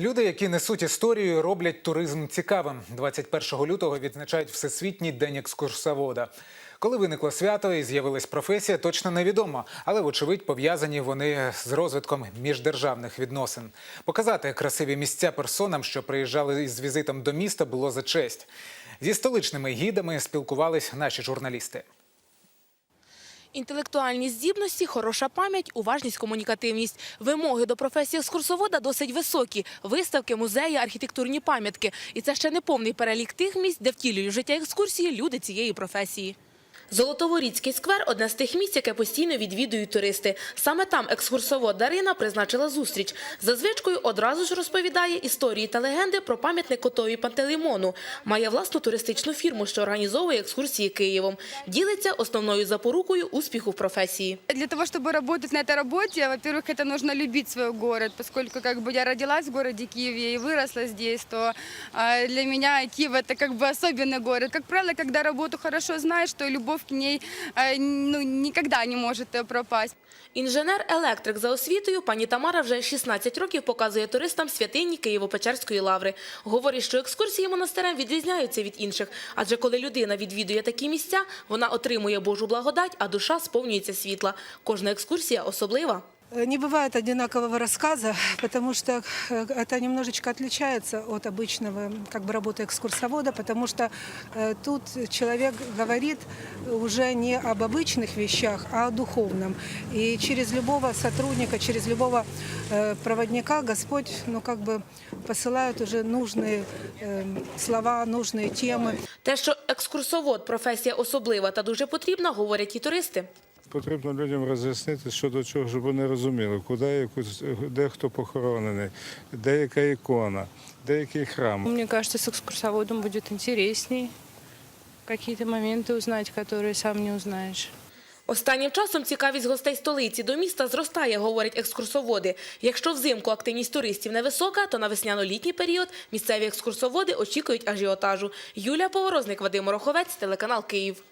Люди, які несуть історію, роблять туризм цікавим. 21 лютого відзначають Всесвітній день екскурсовода. Коли виникло свято і з'явилась професія, точно невідомо, але вочевидь пов'язані вони з розвитком міждержавних відносин. Показати красиві місця персонам, що приїжджали із візитом до міста, було за честь. Зі столичними гідами спілкувались наші журналісти. Інтелектуальні здібності, хороша пам'ять, уважність, комунікативність. Вимоги до професії екскурсовода досить високі. Виставки, музеї, архітектурні пам'ятки. І це ще не повний перелік тих місць, де втілюють життя екскурсії люди цієї професії. Золотоворіцький сквер – одне з тих місць, яке постійно відвідують туристи. Саме там екскурсовод Дарина призначила зустріч. За звичкою одразу ж розповідає історії та легенди про пам'ятник котові Пантелеймону. Має власну туристичну фірму, що організовує екскурсії Києвом. Ділиться основною запорукою успіху в професії. Для того, чтобы работать на этой работе, во-первых, это нужно любить свой город, поскольку как бы я родилась в городе Киеве и выросла здесь, то а, для меня Киев это как бы особенный город. Как правило, когда работу хорошо знаешь, то и любовь к ней ну, ніколи не может э, пропасть. Інженер-електрик за освітою пані Тамара вже 16 років показує туристам святині Києво-Печерської лаври. Говорить, що екскурсії монастирем відрізняються від інших, адже коли людина відвідує такі місця, вона отримує Божу благодать, а душа сповнюється світла. Кожна екскурсія особлива. Не бывает одинакового рассказа, потому что э, это немножечко отличается от обычного как бы, работы экскурсовода, потому что э, тут человек говорит уже не об обычных вещах, а о духовном. И через любого сотрудника, через любого э, проводника Господь ну, как бы посылает уже нужные э, слова, нужные темы. Те, що екскурсовод – професія особлива та дуже потрібна, говорять і туристи. Потрібно людям роз'яснити, що до чого, щоб вони розуміли, куди якусь, де хто похоронений, де яка ікона, де який храм. Мне кажется, с экскурсоводом будет интересней какие-то моменты узнать, которые сам не узнаешь. Останнім часом цікавість гостей столиці до міста зростає, говорять екскурсоводи. Якщо взимку активність туристів невисока, то на весняно-літній період місцеві екскурсоводи очікують ажіотажу. Юлія Поворозник, Вадим Роховець, телеканал Київ.